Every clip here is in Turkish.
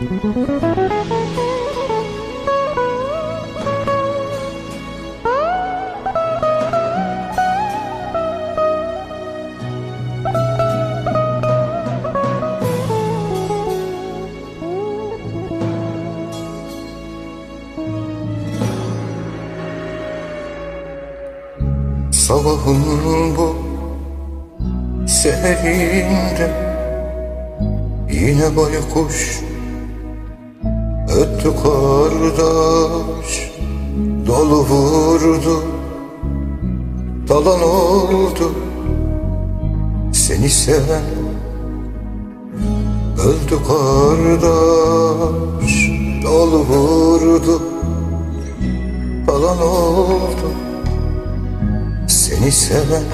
Sabahın bu seherinde Yine baykuş öttü kardeş Dolu vurdu. Dalan oldu Seni seven. Öldü kardeş Dolu vurdu. Dalan oldu seni seven.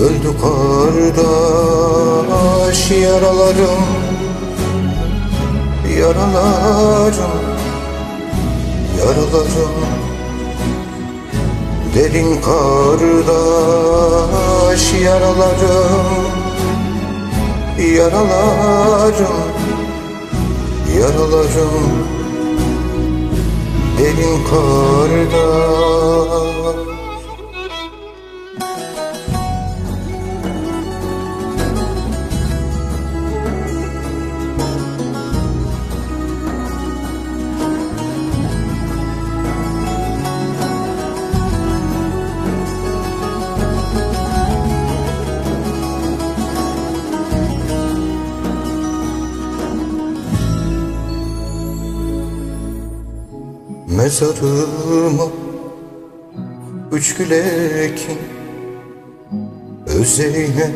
Öldü kardeş yaralarım Yaralarım Yaralarım Derin kardeş yaralarım Yaralarım Yaralarım Derin kardeş Mezarıma üç gül ekin Özeyine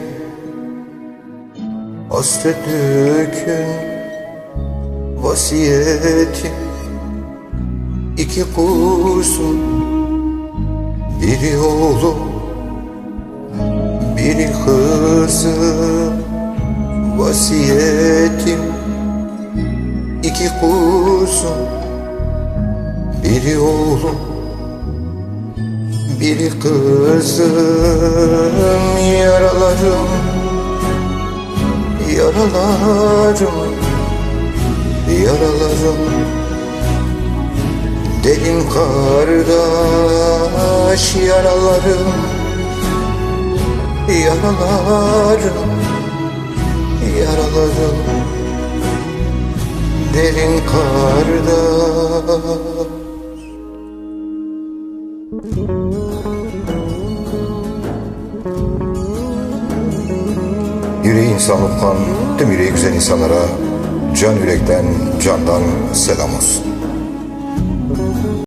hasret dökün Vasiyetim iki kuzum Biri oğlum biri kızım. Vasiyetim iki kuzum biri oğlum, biri kızım. Yaralarım, yaralarım, yaralarım. Derin kardeş yaralarım Yaralarım, yaralarım. Derin kardeş Yüreği insanlıktan tüm yüreği güzel insanlara can yürekten, candan selam olsun.